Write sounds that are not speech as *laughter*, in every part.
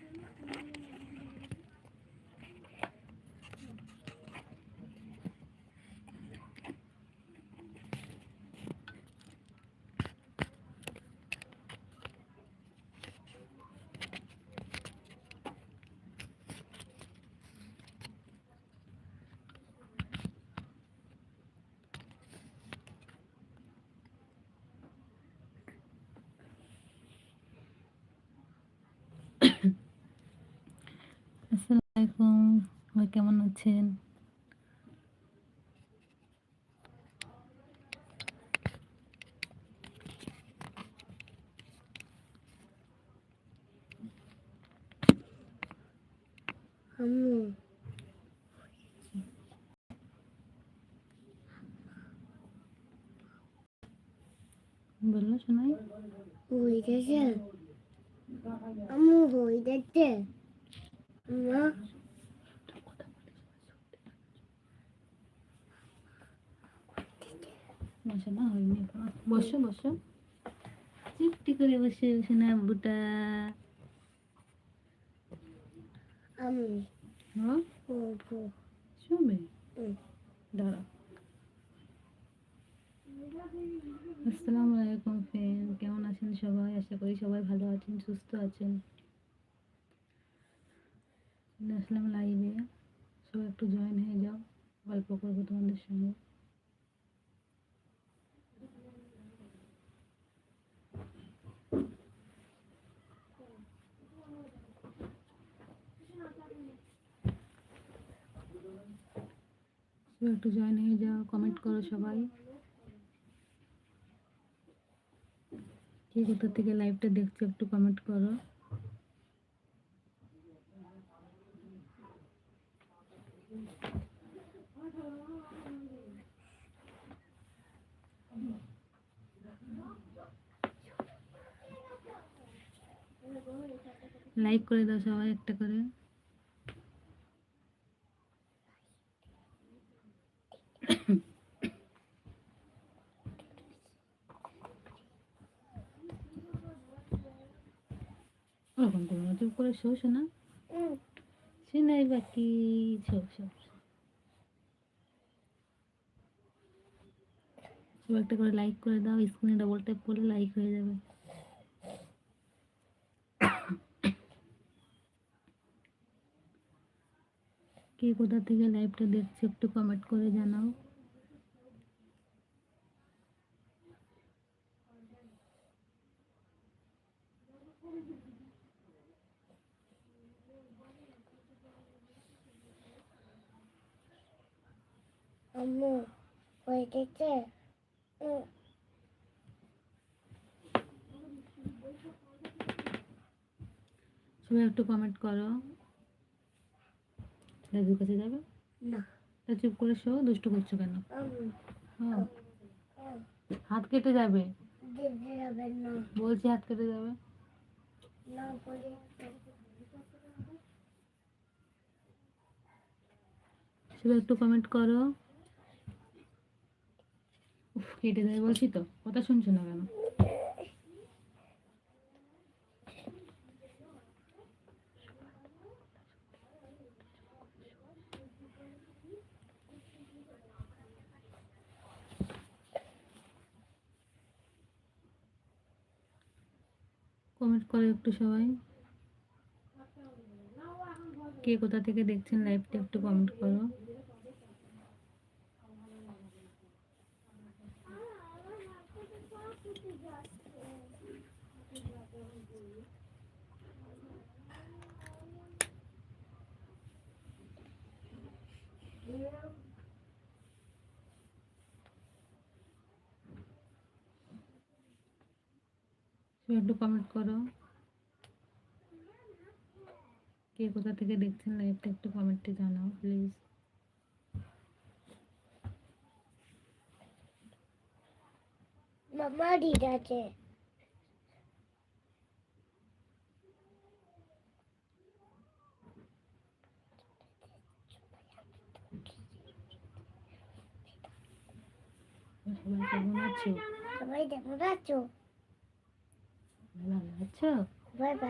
Thank you. আম্মু। বলল শোনাই? হইতেছে আম্মু হইতেছে মা বসো না হয়নি বসো বসো। চুপটি করে বসে শোনা বুটা আম্মু হ্যাঁ শুনবে দাঁড়াও আসসালামু আলাইকুম ফ্রেন্ড কেমন আছেন সবাই? আশা করি সবাই ভালো আছেন সুস্থ আছেন। আসলাম লাইভে সবাই একটু জয়েন হয়ে যাও। গল্প করব তোমাদের সঙ্গে। একটু জয়েন হয়ে যাও কমেন্ট করো সবাই। কে কোথা থেকে লাইভটা দেখছ, একটু কমেন্ট করো। লাইক করে দাও সবাই একটা করে। ওরকম করো না চুপ করে শোষ না বাকি সব সব সব একটা করে লাইক করে দাও স্ক্রিনে ডাবল ট্যাপ করলে লাইক হয়ে যাবে। কে কোথা থেকে লাইভটা দেখছে একটু কমেন্ট করে জানাও আম্মু হুম সবাই একটু কমেন্ট করো। দাদুর কাছে যাবে? না। তা চুপ করে শো দুষ্ট করছ কেন? হ্যাঁ। হাত কেটে যাবে? বলছি হাত কেটে যাবে। সবাই একটু কমেন্ট করো। কেটে দেয় বলছি তো, কথা শুনছো না কেন? কমেন্ট করো একটু সবাই। কে কোথা থেকে দেখছেন লাইভটা একটু কমেন্ট করো। একটু কমেন্ট করো। কে কোথা থেকে দেখছেন লাইভটা একটু কমেন্টে জানাও প্লিজ মামা দিদি আছে। সবাই কেমন আছো? সবাই দেখো আছো? ভালো আছো ভালো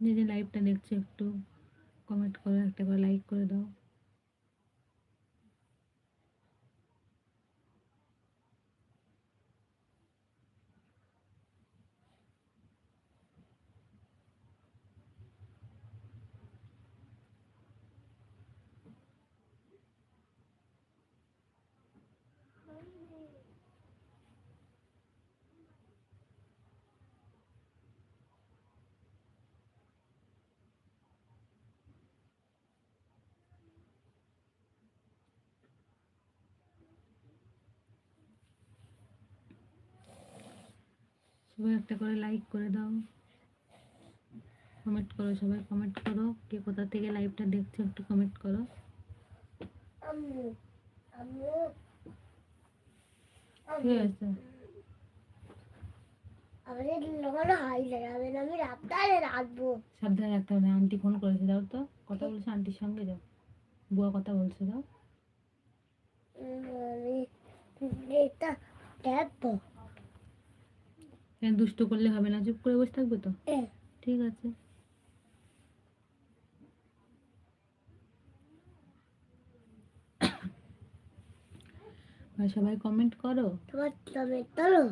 যে যে লাইভটা দেখছ একটু কমেন্ট করো একটা করে লাইক করে দাও সবাই একটা করে লাইক করে দাও। কমেন্ট করো সবাই কমেন্ট করো। কে কোথা থেকে লাইভটা দেখছ একটু কমেন্ট করো। ঠিক আছে। সাবধানে রাখতে হবে আন্টি ফোন করেছে দাও তো। কথা বলছে আন্টির সঙ্গে যাও। বুয়া কথা বলছে দাও দেখব। দুষ্টু করলে হবে না চুপ করে বসে থাকবে তো? ঠিক আছে। সবাই কমেন্ট করো। তোমার কমেন্ট করো।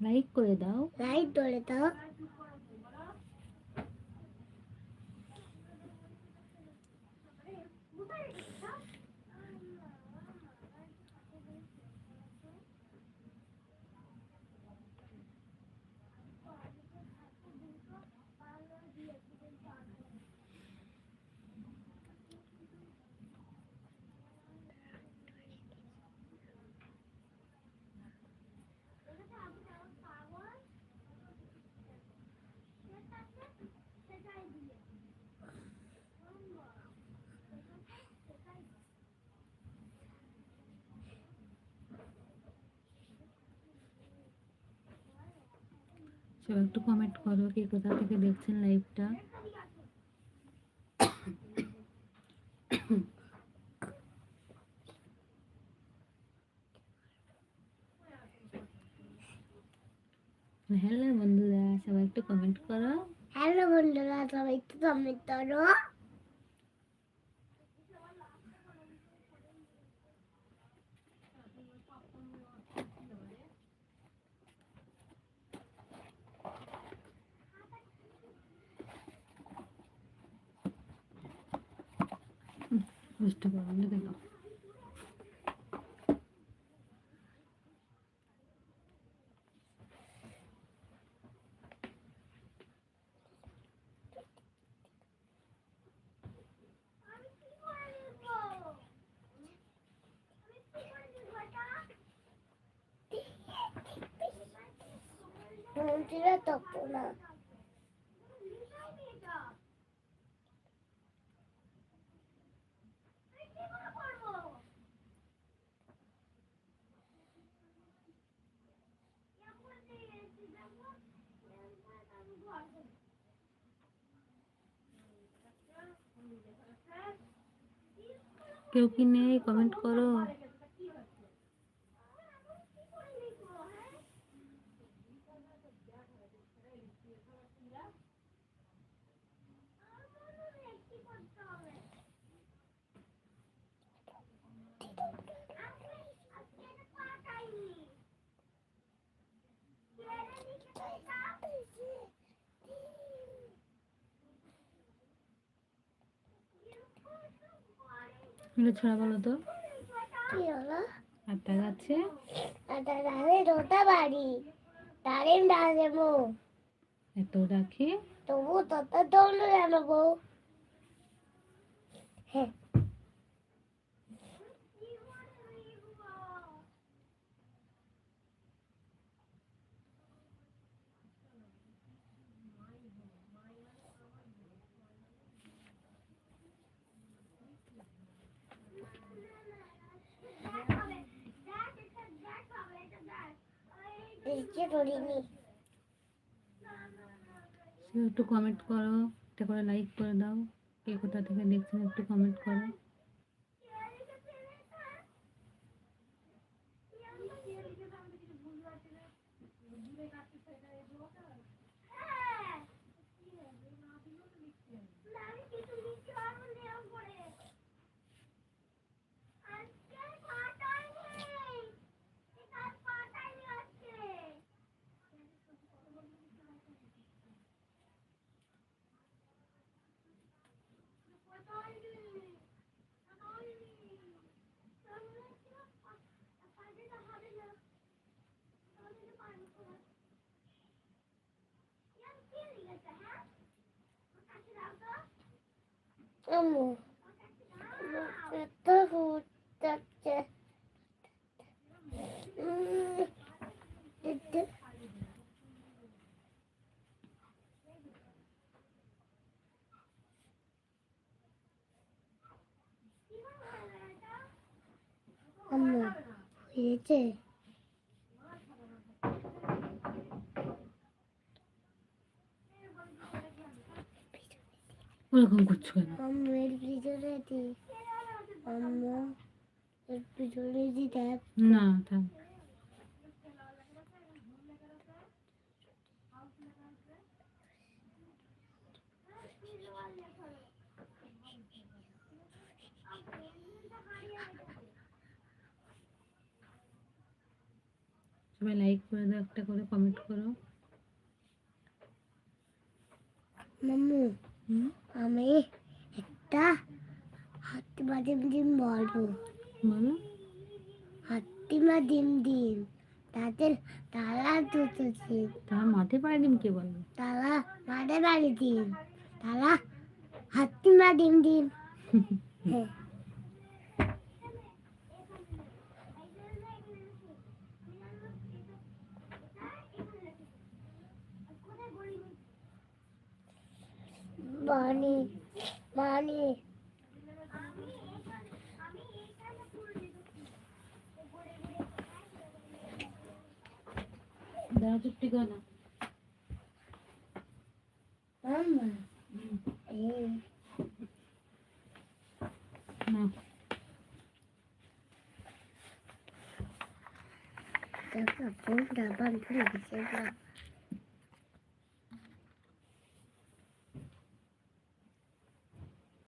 লাইক করে দাও। লাইক করে দাও। সবাই একটু কমেন্ট করো কে কোথা থেকে দেখছেন লাইভটা হ্যালো বন্ধুরা, সবাই একটু কমেন্ট করো। হ্যালো বন্ধুরা, সবাই একটু কমেন্ট তোলো বুঝতে পারো না কেন কেউ কি নেই? কমেন্ট করো। ছড়া বলো তো। একটা গাছে। একটা দাঁড়ে রোটা বাড়ি। দাঁড়িয়ে দাঁড়িয়ে মো এত রাখি। তবু তত দৌড়ে বউ। হ্যাঁ। একটু কমেন্ট করো, একটা করে লাইক করে দাও, কে কোথা থেকে দেখছেন একটু কমেন্ট করো। আম্মু এত উম, এত- আম্মু হয়েছে ওরকম করছ কেন না থাক সবাই লাইক করে দাও একটা করে কমেন্ট করো। মাম্মু আমি একটা হাতি ডিম ডিম বলব বলো হাতি ডিম ডিম তাদের তারা দুটো ডিম তারা মাঠে পাড়ে ডিম কে বলব তারা মাঠে বাড়ি ডিম তারা হাতি ডিম ডিম *laughs* হ্যাঁ মানি মানি দাঁড়া চুপটি কর না। মাম্মা এই। না। দেখো ফোনটা বান করে দিচ্ছে